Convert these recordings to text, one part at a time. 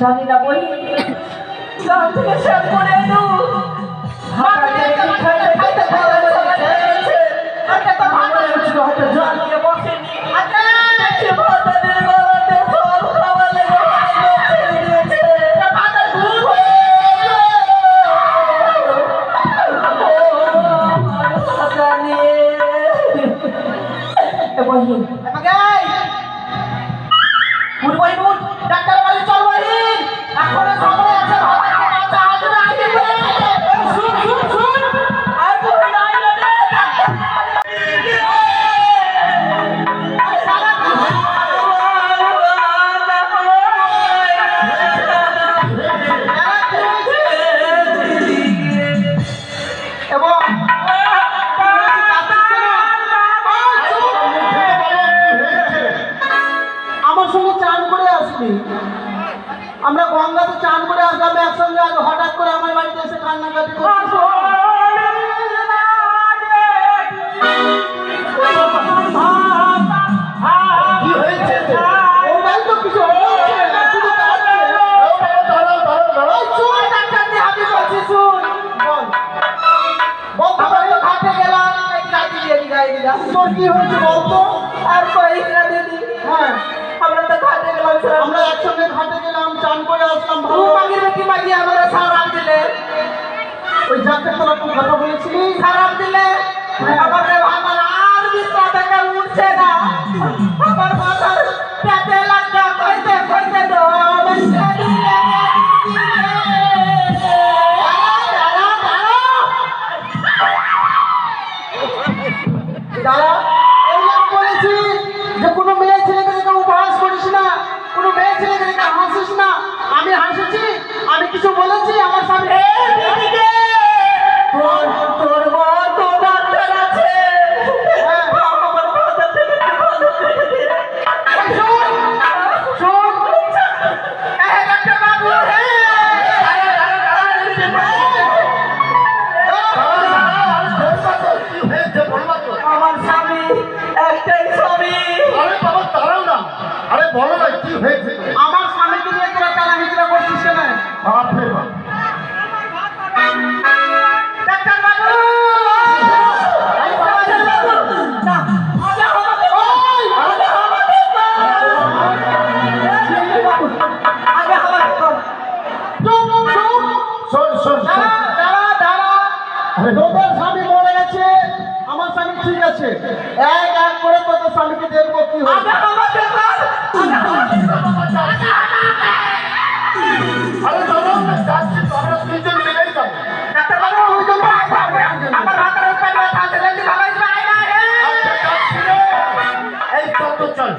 জানি না বই জল তোর কি হয়েছে বলতো আর কই না দিদি হ্যাঁ আমরা তো ঘাটে গেলাম আমরা একসঙ্গে ঘাটে গেলাম, চান করে আসলাম, ভালো। মাগির বেটি মাগি, আমরা সারাম দিলে ওই যাকে তোরা খুব কথা বলেছিলি সারাম দিলে আমার রে ভাতার আর বিছনা থেকে উঠছে না। আমার ভাতার পেটে লাগা কইতে কইতে যে কোনো মেয়ে করিস না, কোনো মেয়ে হাসিস না, আমি হাসেছি, আমি কিছু বলেছি, আমার সামনে বলো না কি হয়েছে? আমার স্বামীকে নিয়ে তোরা টানা হিজড়া করছিস কেন? বাপরে বাপ। তোদের স্বামী মরে গেছে আমার স্বামী ঠিক আছে। এক এক করে তোদের স্বামীকে দেখব কি হবে চল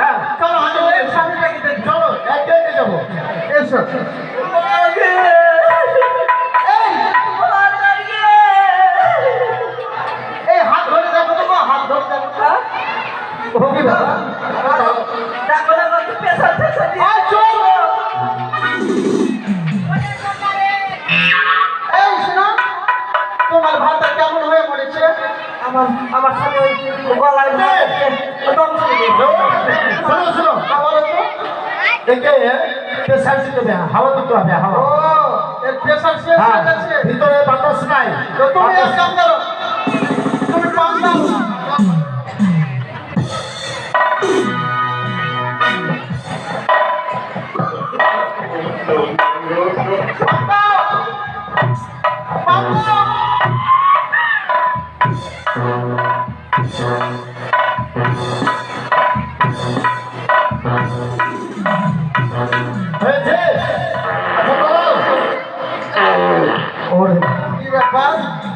হ্যাঁ চলো আমি ওই স্বামীটাকে দেখি চলো একে একে যাব। এসো। একে প্রেসার দিতে হবে হাওয়া দিতে হবে হাওয়া। এর প্রেশার শেষ হ্যাঁ গেছে ভিতরে বাতাস নাই তো তুমি এক কাম করো। তুমি পাম দাও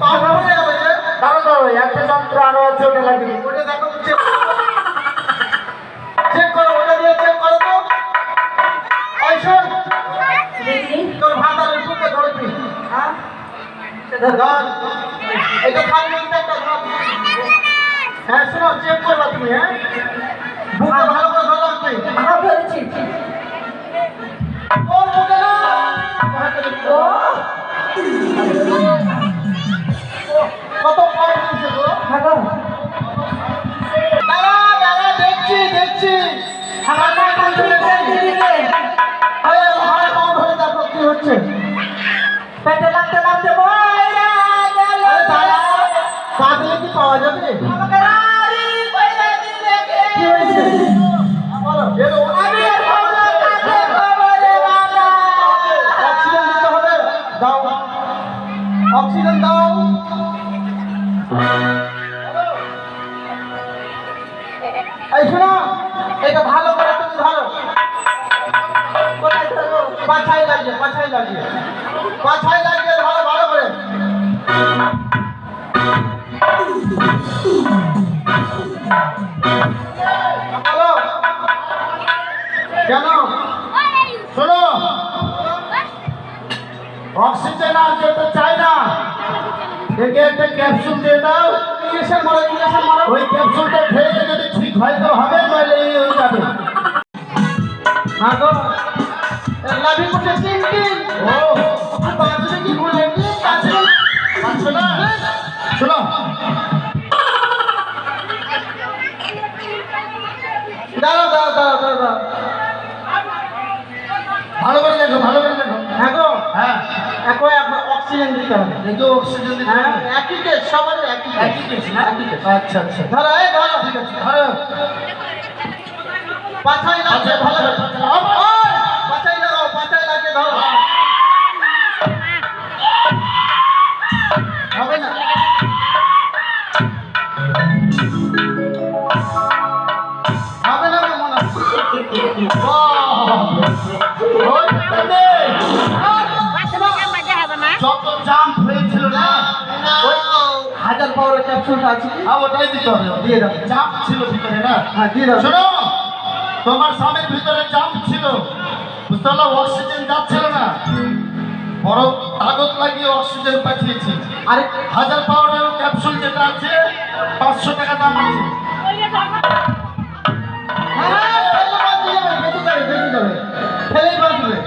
দাঁড়াও দাঁড়াও একটা যন্ত্র আরও চলে লাগবে ওটা দেখো চেক করো ওটা দিয়ে চেক করো তো শোন তোর ভাতারের বুকে ধরবি হ্যাঁ ধর এটা থাকবে একটা ধর হ্যাঁ শোনো চেক করবা তুমি হ্যাঁ বুকে ভালো করে ধরো তুমি হ্যাঁ ধরেছি তোর বুকে না ও potong এই শোনো এটা ভালো করে তুমি ধরো। পাছাই লাগিয়ে পাছাই লাগিয়ে পাছাই লাগিয়ে ধরো ভালো করে। কেন? শোনো। অক্সিজেন আর যেতে চাই না একে একটা ক্যাপসুল দিয়ে দাও। ইঞ্জেকশন মারো ইঞ্জেকশন মারো। ওই ক্যাপসুলটা খেয়ে যদি ঠিক হয় তো হবে নইলে যাবে। হ্যাঁ গো লাভি করছে তিন তিন ও আর বাঁচবে কি ভুলে কি না? শোনো। দাঁড়াও দাঁড়াও দাঁড়াও দাঁড়াও দাঁড়াও। ভালো করে দেখো ভালো করে দেখো। হ্যাঁ। গো হ্যাঁ অক্সিজেন দিতে হবে। কিন্তু অক্সিজেন দিতে হ্যাঁ? হবে। একই কেস সবার একই কেস একই কেস না? একই কেস আচ্ছা আচ্ছা। ধরো এই ধরো। ঠিক আছে ধরো। পাছাই না ভালো জাম্প হয়েছিল না ওই হাজার পাওয়ার ক্যাপসুলটা আছে? আর ওটাই দিতে হবে দিয়ে দাও। জাম্প ছিল ভিতরে না হ্যাঁ দিয়ে দাও শোনো তোমার স্বামীর ভিতরে জাম্প ছিল বুঝতে পারল অক্সিজেন যাচ্ছিল না বড় কাগজ লাগিয়ে অক্সিজেন পাঠিয়েছি আরে হাজার পাউডার ক্যাপসুল যেটা আছে পাঁচশো টাকা দাম আছে হ্যাঁ, হ্যাঁ,